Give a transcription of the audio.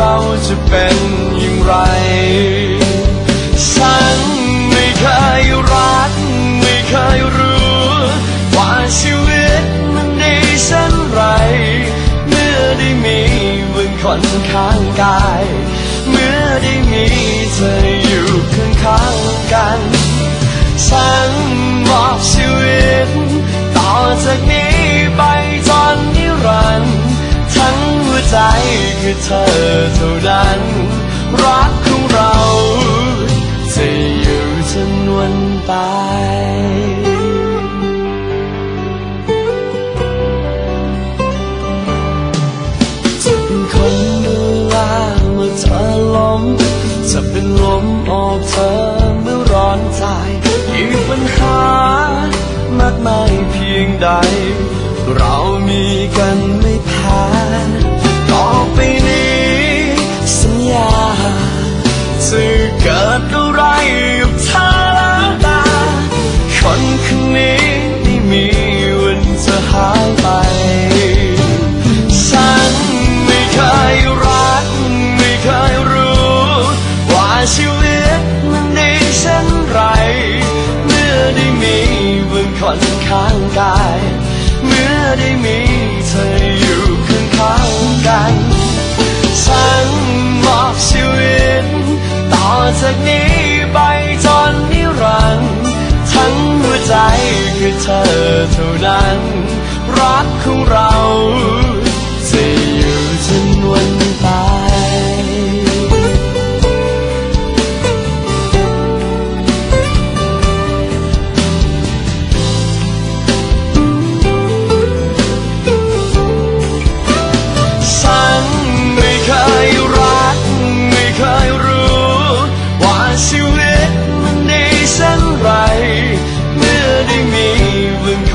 เราจะเป็นอย่างไร ฉันไม่เคยรัก ไม่เคยรู้ ว่าชีวิตมันดีเช่นไร เมื่อได้มีมึงคนข้างกาย เมื่อได้มีเธออยู่ข้างข้างๆกัน ฉันมอบชีวิต ต่อจากนี้ คือเธอเท่านั้น รักของเราจะอยู่จนวันตายจะเป็นคนดูแลเมื่อเธอล้มจะเป็นลมออกเธอเมื่อร้อนใจอีกปัญหามากมายเพียงใด เรามีกันไม่แพ้ ไปนี้ สัญญาจะเกิดอะไรกับเธอแล้วตาคนคนนี้ไม่มีวันจะหายไป ฉันไม่เคยรัก ไม่เคยรู้ ว่าชีวิต จากนี้ไปจนนิรันดร์ทั้งหัวใจคือเธอเท่านั้น